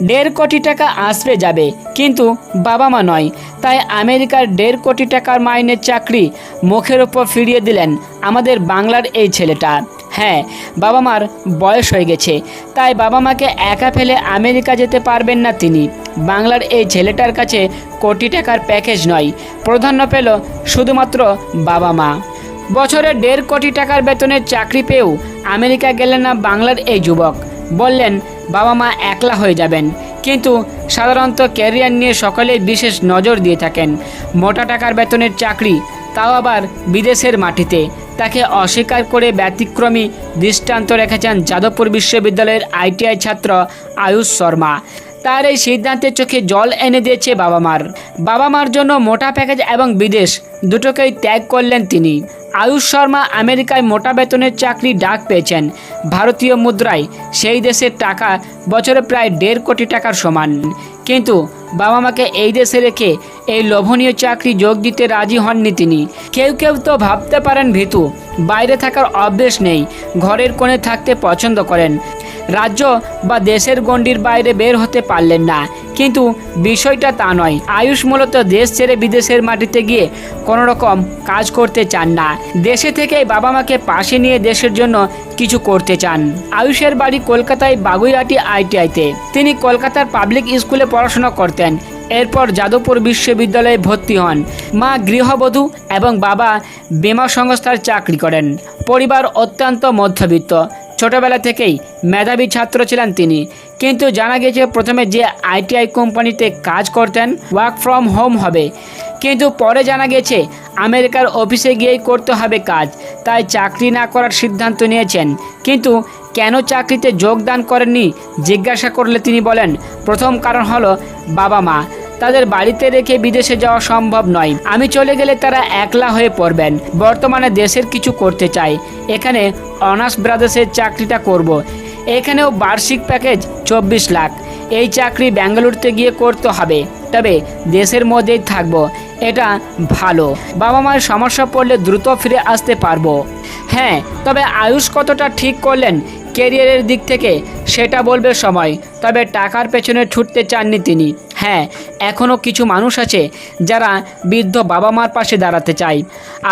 দেড় কোটি টাকা আসবে যাবে। কিন্তু বাবা মা নয়, তাই আমেরিকার দেড় কোটি টাকার মাইনের চাকরি মুখের ওপর ফিরিয়ে দিলেন আমাদের বাংলার এই ছেলেটা। হ্যাঁ বাবা মার বয়স হয়ে গেছে, তাই বাবা মাকে একা ফেলে আমেরিকা যেতে পারবেন না তিনি। বাংলার এই ছেলেটার কাছে কোটি টাকার প্যাকেজ নয়, প্রাধান্য পেল শুধুমাত্র বাবা মা বছরে দেড় কোটি টাকার বেতনের চাকরি পেয়েও আমেরিকা গেলেন না বাংলার এই যুবক, বললেন বাবা মা একলা হয়ে যাবেন। কিন্তু সাধারণত ক্যারিয়ার নিয়ে সকলেই বিশেষ নজর দিয়ে থাকেন। মোটা টাকার বেতনের চাকরি, তাও আবার বিদেশের মাটিতে। তাকে অস্বীকার করে ব্যতিক্রমী দৃষ্টান্ত রেখেছেন যাদবপুর বিশ্ববিদ্যালয়ের আইটিআই ছাত্র আয়ুষ শর্মা। তার এই সিদ্ধান্তের চোখে জল এনে দিয়েছে বাবা মার। বাবা মার জন্য মোটা প্যাকেজ এবং বিদেশ দুটোকেই ত্যাগ করলেন তিনি। আয়ুষ শর্মা আমেরিকায় মোটা বেতনের চাকরি ডাক পেয়েছেন। ভারতীয় মুদ্রায় সেই দেশের টাকা বছরে প্রায় দেড় কোটি টাকার সমান। কিন্তু বাবা মাকে এই দেশে রেখে এই লোভনীয় চাকরি যোগ দিতে রাজি হননি তিনি। কেউ কেউ তো ভাবতে পারেন ভীতু, বাইরে থাকার অভ্যেস নেই, ঘরের কোণে থাকতে পছন্দ করেন। রাজ্য বা দেশের গণ্ডির বাইরে বের হতে পারলেন না। কিন্তু বিষয়টা তা নয়। আয়ুষ মূলত দেশ ছেড়ে বিদেশের মাটিতে গিয়ে কোনো রকম কাজ করতে চান না। দেশে থেকেই বাবা মাকে পাশে নিয়ে দেশের জন্য কিছু করতে চান। আয়ুষের বাড়ি কলকাতায় বাগুইয়াটি আইটিআইতে। তিনি কলকাতার পাবলিক স্কুলে পড়াশোনা করতেন। এরপর যাদবপুর বিশ্ববিদ্যালয়ে ভর্তি হন। মা গৃহবধূ এবং বাবা বিমা সংস্থার চাকরি করেন। পরিবার অত্যন্ত মধ্যবিত্ত। ছোটবেলা থেকেই মেধাবী ছাত্র ছিলেন তিনি। কিন্তু জানা গেছে প্রথমে যে আইটিআই কোম্পানিতে কাজ করতেন ওয়ার্ক ফ্রম হোম হবে। কিন্তু পরে জানা গেছে আমেরিকার অফিসে গিয়েই করতে হবে কাজ, তাই চাকরি না করার সিদ্ধান্ত নিয়েছেন। কিন্তু কেন চাকরিতে যোগদান করেননি? জিজ্ঞাসা করলে তিনি বলেন, প্রথম কারণ হলো বাবা মা তাদের বাড়িতে রেখে বিদেশে যাওয়া সম্ভব নয়। আমি চলে গেলে তারা একলা হয়ে পড়বেন। বর্তমানে দেশের কিছু করতে চাই। এখানে অনার্স ব্রাদার্সের চাকরিটা করব। এখানেও বার্ষিক প্যাকেজ চব্বিশ লাখ। এই চাকরি ব্যাঙ্গালুরুতে গিয়ে করতে হবে। তবে দেশের মধ্যেই থাকব। এটা ভালো। বাবা মায়ের সমস্যা পড়লে দ্রুত ফিরে আসতে পারব। হ্যাঁ তবে আয়ুষ কতটা ঠিক করলেন কেরিয়ারের দিক থেকে, সেটা বলবে সময়। তবে টাকার পেছনে ছুটতে চাননি তিনি। হ্যাঁ এখনও কিছু মানুষ আছে যারা বৃদ্ধ বাবা মার পাশে দাঁড়াতে চায়।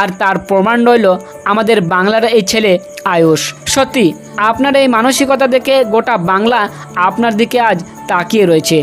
আর তার প্রমাণ রইল আমাদের বাংলার এই ছেলে আয়ুষ। সত্যি, আপনার এই মানসিকতা দেখে গোটা বাংলা আপনার দিকে আজ তাকিয়ে রয়েছে।